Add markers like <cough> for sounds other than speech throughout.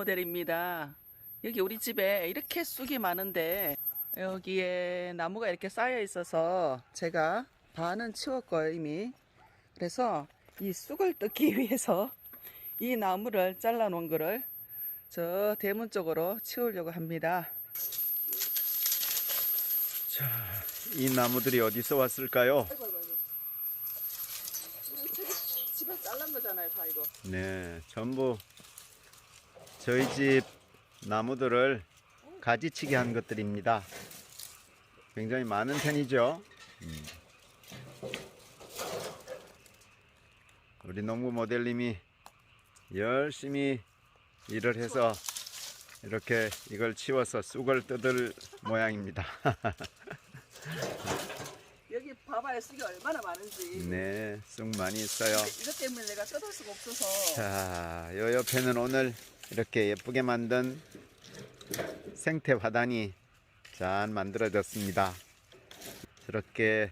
모델입니다. 여기 우리 집에 이렇게 쑥이 많은데 여기에 나무가 이렇게 쌓여 있어서 제가 반은 치웠고요 이미. 그래서 이 쑥을 뜯기 <laughs> 위해서 이 나무를 잘라 놓은 거를 저 대문 쪽으로 치우려고 합니다. 자, 이 나무들이 어디서 왔을까요? 아이고 아이고 아이고. 우리 저기 집에 잘란 거잖아요 다 이거. 네, 전부 저희 집 나무들을 가지치기 한 것들입니다. 굉장히 많은 편이죠. 음. 우리 농부 모델님이 열심히 일을 해서 이렇게 이걸 치워서 쑥을 뜯을 모양입니다. <laughs> 여기 봐봐요 쑥이 얼마나 많은지. 네, 쑥 많이 있어요. 이것 때문에 내가 뜯을 수가 없어서. 자, 요 옆에는 오늘 이렇게 예쁘게 만든 생태 화단이 잘 만들어졌습니다. 저렇게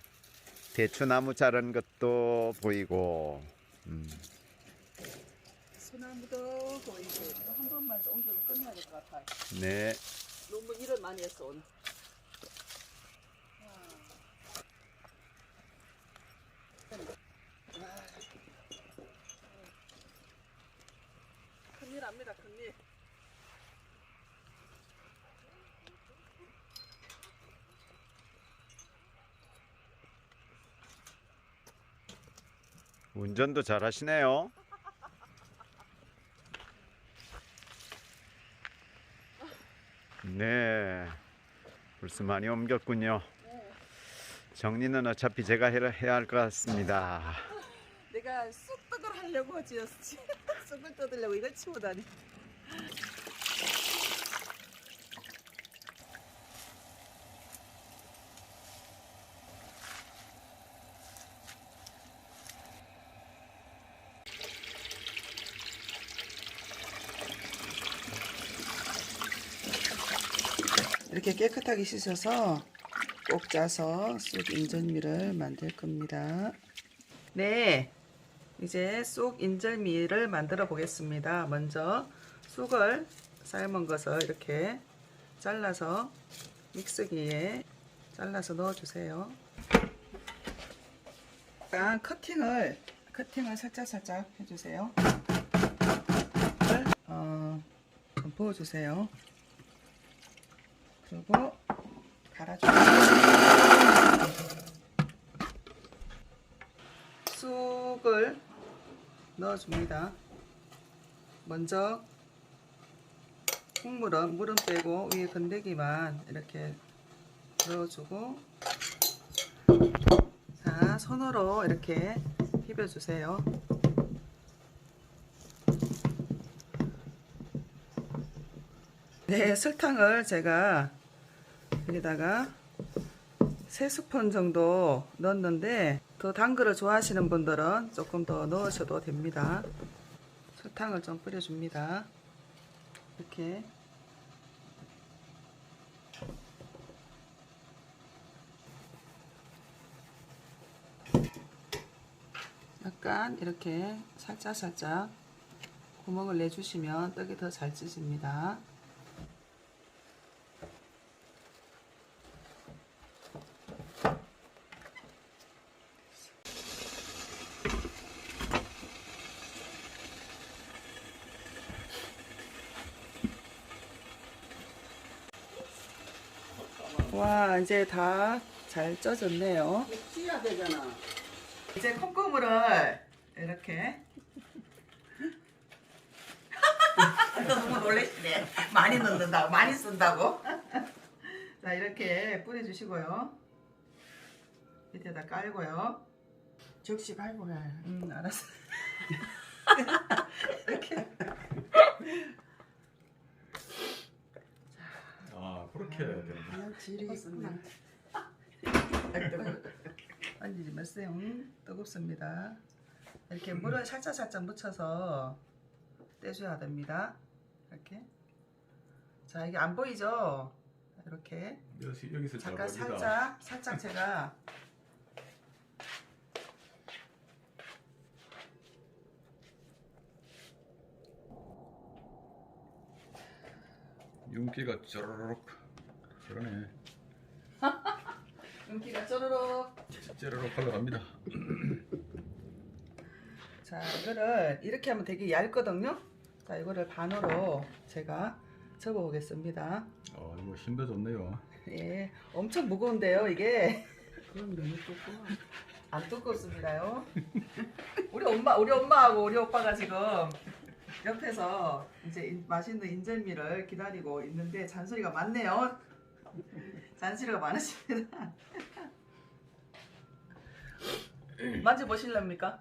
대추나무 자른 것도 보이고, 음, 소나무도 보이고 한 번만 더 옮겨서 끝내야 될 것 같아요. 네, 너무 일을 많이 했어 오늘. 큰일 납니다 큰일. 운전도 잘 하시네요. 네, 벌써 많이 옮겼군요. 정리는 어차피 제가 해야- 해야 할 것 같습니다. 내가 쑥떡을 하려고 지었지. <laughs> 쑥을 뜯으려고 이걸 치우다니. 이렇게 깨끗하게 씻어서 꼭 짜서 쑥 인절미를 만들 겁니다. 네, 이제 쑥 인절미를 만들어 보겠습니다. 먼저 쑥을 삶은 것을 이렇게 잘라서 믹서기에 잘라서 넣어주세요. 약간 커팅을 커팅을 살짝 살짝 해주세요. 어, 좀 부어주세요. 그리고 갈아주세요. 쑥을 넣어줍니다. 먼저 국물은 물은 빼고 위에 건더기만 이렇게 넣어주고 자 손으로 이렇게 비벼주세요. 네 설탕을 제가 여기다가 세 스푼 정도 넣었는데 더 단 거를 좋아하시는 분들은 조금 더 넣으셔도 됩니다. 설탕을 좀 뿌려줍니다. 이렇게 약간 이렇게 살짝 살짝 구멍을 내주시면 떡이 더 잘 찢습니다. 와 이제 다 잘 쪄졌네요. 찌야 되잖아. 이제 콩고물을 이렇게 <laughs> 너무 놀라시네. 많이 넣는다고 많이 쓴다고. <laughs> 자 이렇게 뿌려주시고요. 밑에다 깔고요. 적시 갈고 해. 음 알았어. <laughs> 이렇게 그냥 질이. 만지지 마세요. 음, 뜨겁습니다. 이렇게 물을 살짝 살짝 묻혀서 떼줘야 됩니다. 이렇게. 자 이게 안 보이죠? 이렇게 여기서, 여기서 잘 잠깐 살짝 살짝 제가 윤기가 쪼르륵 그러네. <laughs> 윤기가 쪼르륵. 쪼르륵 흘러갑니다. <laughs> 자, 이거를 이렇게 하면 되게 얇거든요. 자, 이거를 반으로 제가 접어 보겠습니다. 어 이거 힘도 좋네요. <laughs> 예, 엄청 무거운데요, 이게. 그럼 너무 좋고. 안 두껍습니다요. 우리 엄마, 우리 엄마하고 우리 오빠가 지금 옆에서 이제 인- 맛있는 인절미를 기다리고 있는데 잔소리가 많네요. 잔소리가 많으십니다. 만져보실랍니까?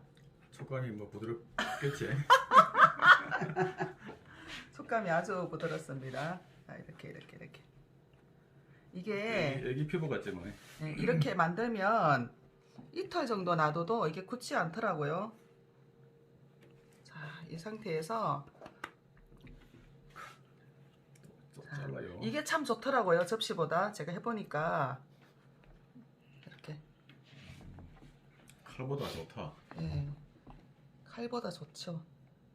촉감이 뭐 부드럽겠지. <laughs> 촉감이 아주 부드럽습니다. 자, 이렇게 이렇게 이렇게. 이게 애기 피부 같지 뭐. 네, 이렇게 만들면 이틀 정도 놔둬도 이게 굳지 않더라고요. 자, 이 상태에서 좀 잘라요. 이게 참 좋더라고요. 접시보다 제가 해보니까 이렇게 칼보다 좋다. 예, 칼보다 좋죠.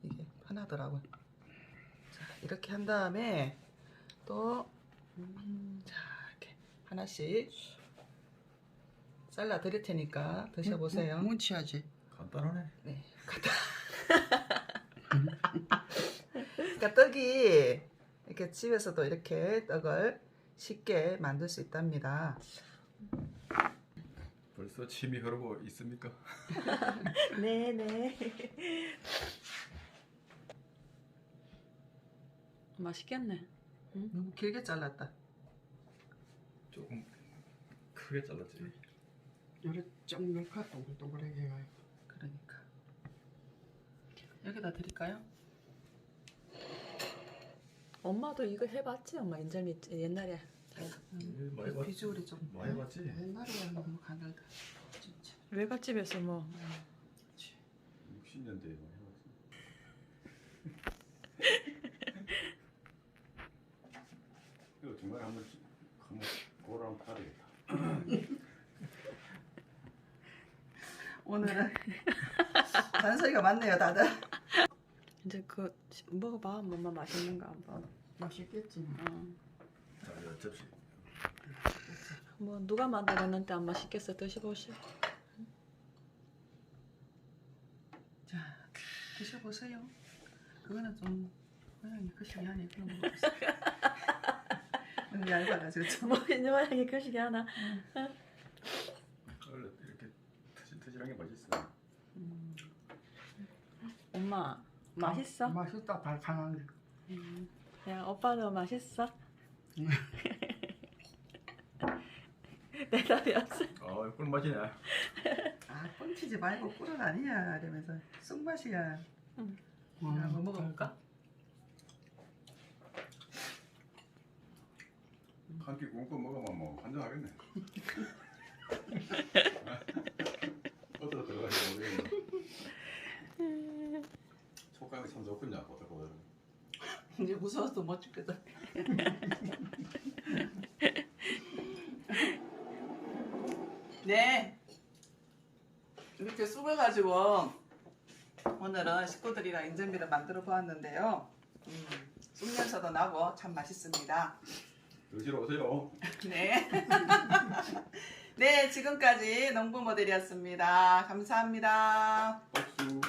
이게 편하더라고요. 자, 이렇게 한 다음에 또 음, 자, 이렇게 하나씩 잘라 드릴 테니까 드셔보세요. 문- 문치하지. 간단하네. 네, 갔다. <laughs> 그러니까 떡이 이렇게 집에서도 이렇게 떡을 쉽게 만들 수 있답니다. 벌써 침이 흐르고 있습니까? 네네. <laughs> 맛있겠네. 너무 길게 잘랐다. 조금 크게 잘랐지. 요래 좀 넣고 동글동글하게 해요. 그러니까 여기다 드릴까요? 엄마도 이거 해봤지? 엄마 인절미 옛날에. 예, 많이 봤. 비주얼이 좀 많이 봤지. 옛날에 너무 가늘다. 진짜. 외갓집에서 뭐 60년대에 많이 봤지. 이거 중간에 한번 한번 고를 한번 타야 되겠다. 오늘은 <laughs> 잔소리가 많네요, 다들. 이제 그 먹어봐. 엄마 맛있는가 한번. 맛있겠지. 어. 자, 이거 접시. 뭐 누가 만들었는데 안 맛있겠어 드셔보시오. 자, 드셔보세요. 그거는 좀 모양이 크시게 하네. 그럼 먹어보세요. 너무 얇아가지고 좀. 뭐 이제 만약에 거시기 하나. 원래 이렇게 터질터질한 게 맛있어. 엄마 맛있어? 맛있다. 달콤한 게. 음. 야 오빠도 맛있어? 대답이 <laughs> 없어. 아, 꿀맛이네. 아, 뻥치지 말고 꿀은 아니야. 이러면서 쑥맛이야. 음, 자, 한번 먹어볼까? 한 끼 굶고 먹으면 뭐 환장하겠네. <laughs> 어디서 들어가는지 모르겠네. 촉감이 참 좋군요. 보들보들. 이제 무서워서 못 죽겠다. <laughs> 네. 이렇게 쑥을 가지고 오늘은 식구들이랑 인절미를 만들어 보았는데요. 음, 쑥 냄새도 나고 참 맛있습니다. 드시러 오세요. <laughs> 네. <laughs> 네, 지금까지 농부 모델이었습니다. 감사합니다. 박수.